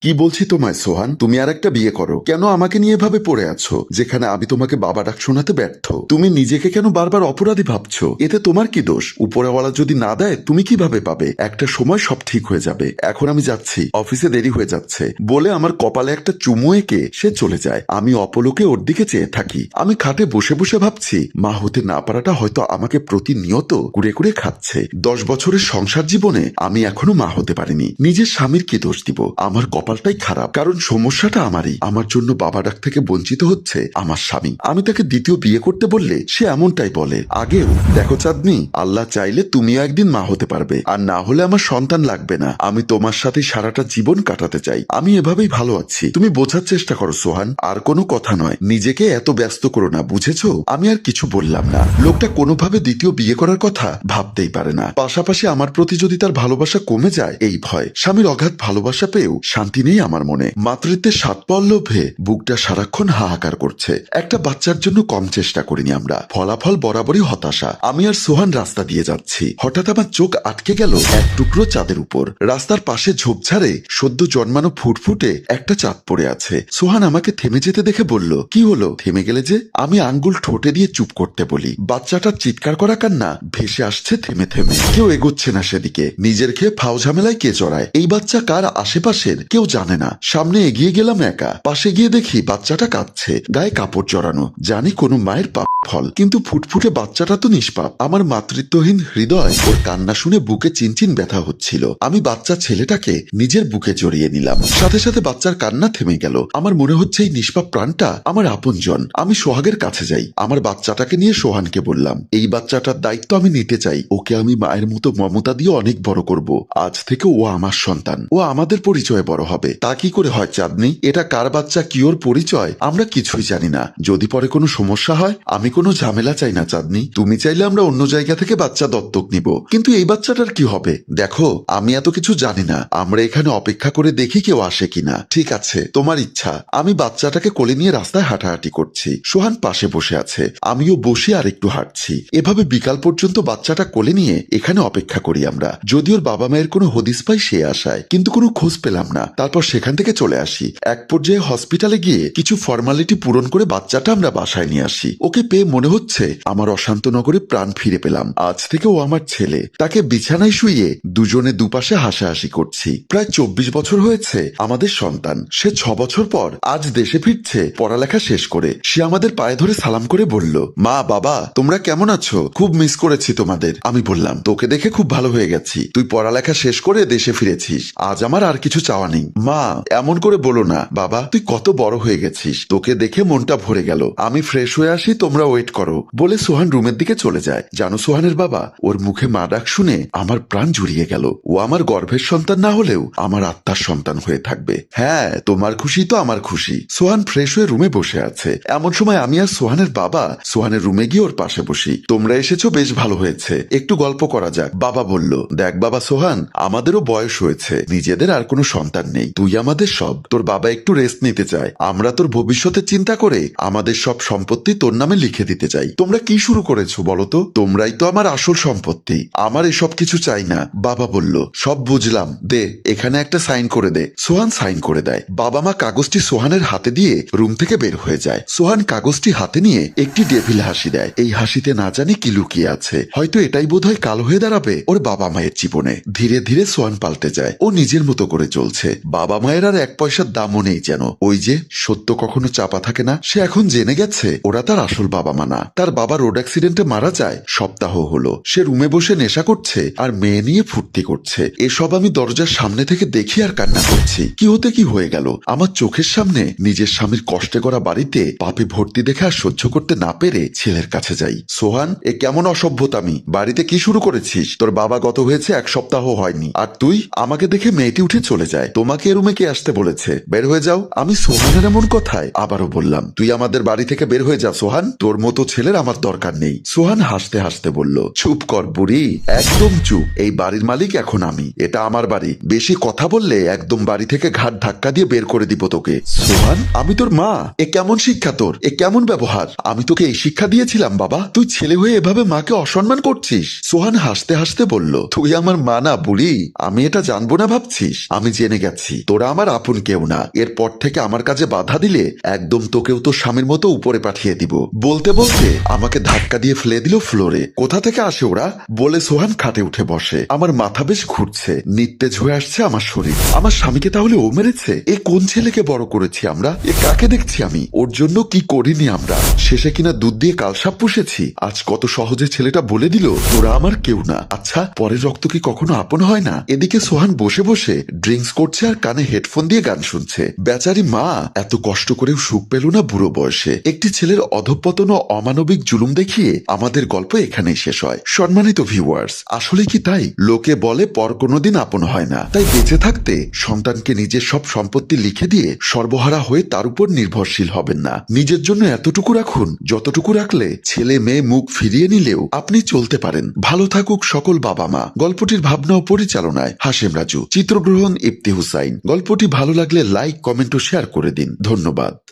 কি বলছি তোমায়, সোহান? তুমি আর একটা বিয়ে করো। কেন আমাকে নিয়ে এভাবে পড়ে আছো? যেখানে আমি তোমাকে বাবা ডাক শোনাতে ব্যর্থ। তুমি নিজেকে কেন বারবার অপরাধী ভাবছ? এতে তোমার কি দোষ? উপরেওয়ালা যদি না দেয়, তুমি কীভাবে পাবে? একটা সময় সব ঠিক হয়ে যাবে। এখন আমি যাচ্ছি। অফিসে দেরি হয়ে যাচ্ছে। বলে আমার কপালে একটা চুমু এঁকে সে চলে যায়। আমি অপলোকে ওর দিকে চেয়ে থাকি। আমি খাটে বসে বসে ভাবছি, মা হতে না পারাটা হয়তো আমাকে প্রতিনিয়ত কুড়ে কুড়ে খাচ্ছে। দশ বছরের সংসার জীবনে আমি এখনও মা হতে পারিনি। নিজের স্বামীর কি দোষ দিব? আমার কপালটাই খারাপ। কারণ সমস্যাটা আমারই। আমার জন্য বাবা ডাক থেকে বঞ্চিত হচ্ছে আমার স্বামী। আমি তাকে দ্বিতীয় বিয়ে করতে বললে সে এমনটাই বলে। আগেও, দেখো চাঁদনি, আল্লাহ চাইলে তুমিও একদিন মা হতে পারবে। আর না হলে আমার সন্তান লাগবে না। আমি তোমার সাথে সারাটা জীবন কাটাতে চাই। আমি এভাবেই ভালো আছি। তুমি বোঝার চেষ্টা করো, সোহান। আর কোনো কথা নয়। নিজেকে এত ব্যস্ত করো না, বুঝেছ? আমি আর কিছু বললাম না। লোকটা কোনোভাবে দ্বিতীয় বিয়ে করার কথা ভাবতেই পারে না। পাশাপাশি আমার প্রতি যদি তার ভালোবাসা কমে যায়, এই ভয়। স্বামীর অগাধ ভালোবাসা পেয়েও শান্তি নেই আমার মনে। মাতৃত্বের সাত পল্লভে বুকটা সারাক্ষণ হাহাকার করছে। একটা বাচ্চার জন্য কম চেষ্টা করিনি আমরা। ফলাফল বরাবরই হতাশা। আমি আর সোহান রাস্তা দিয়ে যাচ্ছি। হঠাৎ আমার চোখ আটকে গেল এক টুকরো চাঁদের উপর। রাস্তার পাশে ঝোপঝাড়ে সদ্য জন্মানো ফুটফুটে একটা চাঁদ পড়ে আছে। সোহান আমাকে থেমে যেতে দেখে বলল, কি হলো? থেমে গেলে যে? আমি আঙ্গুল ঠোঁটে দিয়ে চুপ করতে বলি। বাচ্চাটার চিৎকার করা কান্না ভেসে আসছে থেমে থেমে। কেউ এগোচ্ছে না সেদিকে। নিজের খেয়ে ফাও ঝামেলায় কে জড়ায়? এই বাচ্চা কার আশেপাশের? কেউ জানে না। সামনে এগিয়ে গেলাম একা। পাশে গিয়ে দেখি বাচ্চাটা কাঁদছে। গায়ে কাপড় জড়ানো। জানি কোনো মায়ের পাপ ফল। কিন্তু ফুটফুটে বাচ্চাটা তো নিষ্পাপ। আমার মাতৃত্বহীন হৃদয় ওর কান্না শুনে বুকে চিনচিন ব্যথা হচ্ছিল। আমি বাচ্চা ছেলেটাকে নিজের বুকে জড়িয়ে নিলাম। সাথে সাথে বাচ্চার কান্না থেমে গেল। আমার মনে হচ্ছে এই নিষ্পাপ প্রাণটা আমার আপনজন। আমি সোহাগের কাছে যাই। আমার বাচ্চাটাকে নিয়ে সোহানকে বললাম, এই বাচ্চাটার দায়িত্ব আমি নিতে চাই। ওকে আমি মায়ের মতো মমতা দিয়ে অনেক বড় করব। আজ থেকে ও আমার সন্তান। ও আমাদের পরিচয়ে বড় হবে। তা কি করে হয় চাঁদনি? এটা কার বাচ্চা? কি ওর পরিচয়? আমরা কিছুই জানি না। যদি পরে কোনো সমস্যা হয়, আমি কোনো ঝামেলা চাই না চাঁদনি। তুমি চাইলে আমরা অন্য জায়গা থেকে বাচ্চা দত্তক নিব। কিন্তু এই বাচ্চাটার কি হবে? দেখো, আমি এত কিছু জানি না। আমরা এখানে অপেক্ষা করে দেখি কেউ আসে কিনা। ঠিক আছে, তোমার ইচ্ছা। আমি বাচ্চাটাকে কোলে নিয়ে রাস্তায় হাঁটাহাঁটি করছি। সোহান পাশে বসে আছে। আমিও বসে আর একটু হাঁটছি। এভাবে বিকাল পর্যন্ত বাচ্চাটা কোলে নিয়ে এখানে অপেক্ষা করি আমরা। যদি ওর বাবা মায়ের কোনো হদিস পাই, সে আশায়। কিন্তু কোনো খোঁজ পেলাম না। তারপর সেখান থেকে চলে আসি। এক পর্যায়ে হসপিটালে গিয়ে কিছু ফর্মালিটি পূরণ করে বাচ্চাটা আমরা বাসায় নিয়ে আসি। ওকে পেয়ে মনে হচ্ছে আমার অশান্ত নগরে প্রাণ ফিরে পেলাম। আজ থেকে ও আমার ছেলে। তাকে বিছানায় শুইয়ে দুজনে দুপাশে হাসাহাসি করছি। প্রায় চব্বিশ বছর হয়েছে আমাদের সন্তান। সে ছ বছর পর আজ দেশে ফিরছে, পড়ালেখা শেষ করে। সে আমাদের পায়ে ধরে সালাম করে বলল, মা, বাবা, তোমরা কেমন আছো? খুব মিস করেছি তোমাদের। আমি বললাম, তোকে দেখে খুব ভালো হয়ে গেছি। তুই পড়ালেখা শেষ করে দেশে ফিরেছিস। আজ আমার আর কিছু চাওয়া নেই। মা, এমন করে বলো না। বাবা, তুই কত বড় হয়ে গেছিস। তোকে দেখে মনটা ভরে গেল। আমি ফ্রেশ হয়ে আসি, তোমরা ওয়েট করো। বলে সোহান রুমের দিকে চলে যায়। জানো সোহানের বাবা? ওর মুখে মা ডাক শুনে আমার প্রাণ জুড়িয়ে গেল। ও আমার গর্ভের সন্তান না হলেও আমার আত্মার সন্তান হয়ে থাকবে। হ্যাঁ তোমার খুশি তো আমার খুশি। সোহান ফ্রেশ হয়ে রুমে বসে আছে। এমন সময় আমি আর সোহানের বাবা সোহানের রুমে গিয়ে ওর পাশে বসি। তোমরা এসেছ, বেশ ভালো হয়েছে। একটু গল্প করা যাক। বাবা বলল, দেখ বাবা সোহান, আমাদেরও বয়স হয়েছে। নিজেদের আর কোনো সন্তান নেই। তুই আমাদের সব। তোর বাবা একটু রেস্ট নিতে চায়। আমরা তোর ভবিষ্যতের চিন্তা করে আমাদের সব সম্পত্তি তোর নামে লিখে দিতে চাই। তোমরা কি শুরু করেছ বলো তো? তোমরাই তো আমার আসল সম্পত্তি। আমার এসব কিছু চাই না। বাবা বলল, সব বুঝলাম। দে, এখানে একটা সাইন করে দে। সোহান সাইন করে দেয়। বাবা মা কাগজটি সোহানের হাতে দিয়ে রুম থেকে বের হয়ে যায়। সোহান কাগজটি হাতে নিয়ে একটি ডেভিল হাসি দেয়। এই হাসিতে না জানি কি লুকিয়ে আছে। হয়তো এটাই বোধহয় কালো হয়ে দাঁড়াবে ওর বাবা মায়ের জীবনে। ধীরে ধীরে সোহান পাল্টে যায়। ও নিজের মতো করে চলছে। বাবা মায়ের আর এক পয়সার দামও নেই যেন। ওই যে, সত্য কখনো চাপা থাকে না, সে এখন জেনে গেছে, ওরা তার আসল বাবা মা না। তার বাবা রোড অ্যাক্সিডেন্টে মারা যায়, সপ্তাহ হলো। সে রুমে বসে নেশা করছে, আর মেয়ে নিয়ে ফুর্তি করছে। এসব আমি দরজার সামনে থেকে দেখি আর কান্না করছি। কি হতে কি হয়ে গেল? আমার চোখের সামনে নিজের স্বামীর কষ্টে করা বাড়িতে পাপে ভর্তি দেখে আর সহ্য করতে না পেরে ছেলের কাছে যাই। সোহান, এ কেমন অসভ্যতামি? বাড়িতে কি শুরু করেছিস? তোর বাবা গত হয়েছে এক সপ্তাহ হয়নি। আর তুই? আমাকে দেখে মেয়েটি উঠে চলে যায়। তোমাকে এ রুমে কে আসতে বলেছে? বের হয়ে যাও। আমি সোহানের এমন কথায় আবারও বললাম, তুই আমাদের বাড়ি থেকে বের হয়ে যা, সোহান। তোর মতো ছেলের আমার দরকার নেই। সোহান হাসতে হাসতে বলল, চুপ কর বুড়ি, একদম চুপ। এই বাড়ির মালিক এখন আমি। এটা আমার বাড়ি। বেশি কথা বললে একদম বাড়ি থেকে ঘাট ধাক্কা দিয়ে বের করে দিব তোকে। সোহান, আমি তোর মা। এ কেমন শিক্ষা তোর? এ কেমন ব্যবহার? আমি তোকে এই শিক্ষা দিয়েছিলাম, বাবা। তুই ছেলে হয়ে এভাবে মাকে অসম্মান করছিস? সোহান হাসতে হাসতে বলল, তুই আমার মা না বুড়ি। আমি এটা জানব না ভাবছিস। আমি জেনে গেছি। যাচ্ছি তোরা আমার আপন কেউ না। এরপর থেকে আমার কাজে বাধা দিলে একদম তোকেও তো স্বামীর মতো উপরে পাঠিয়ে দিব। বলতে বলতে আমাকে ধাক্কা দিয়ে ফেলে দিল ফ্লোরে। কোথা থেকে আসে ওরা? বলে সোহান খাটে উঠে বসে। আমার মাথা বেশ ঘুরছে। নিত্তেজ হয়ে আসছে আমার শরীর। আমার স্বামীকে তাহলে ও মেরেছে? এ কোন ছেলেকে বড় করেছি আমরা? এ কাকে দেখছি আমি? ওর জন্য কি করিনি আমরা? শেষে কিনা দুধ দিয়ে কালসাপ পুষেছি। আজ কত সহজে ছেলেটা বলে দিল, তোরা আমার কেউ না। আচ্ছা পরের রক্ত কি কখনো আপন হয় না? এদিকে সোহান বসে বসে ড্রিঙ্কস করছে আর কানে হেডফোন দিয়ে গান শুনছে। বেচারি মা, এত কষ্ট করেও সুখ পেল না বুড়ো বয়সে। একটি ছেলের অধঃপতন ও অমানবিক জুলুম দেখিয়ে আমাদের গল্প এখানেই শেষ হয়। সম্মানিত ভিউয়ার্স আসলে কি তাই? লোকে বলে, পর কোনোদিন আপন হয় না। তাই বেঁচে থাকতে সন্তানকে নিজের সব সম্পত্তি লিখে দিয়ে সর্বহারা হয়ে তার উপর নির্ভরশীল হবেন না। নিজের জন্য এতটুকু রাখুন। যতটুকু রাখলে ছেলে মেয়ে মুখ ফিরিয়ে নিলেও আপনি চলতে পারেন। ভালো থাকুক সকল বাবা মা। গল্পটির ভাবনা ও পরিচালনায় হাসেম রাজু। চিত্রগ্রহণ ইফতি হুসাইন। গল্পটি ভালো লাগলে লাইক, কমেন্ট ও শেয়ার করে দিন। ধন্যবাদ।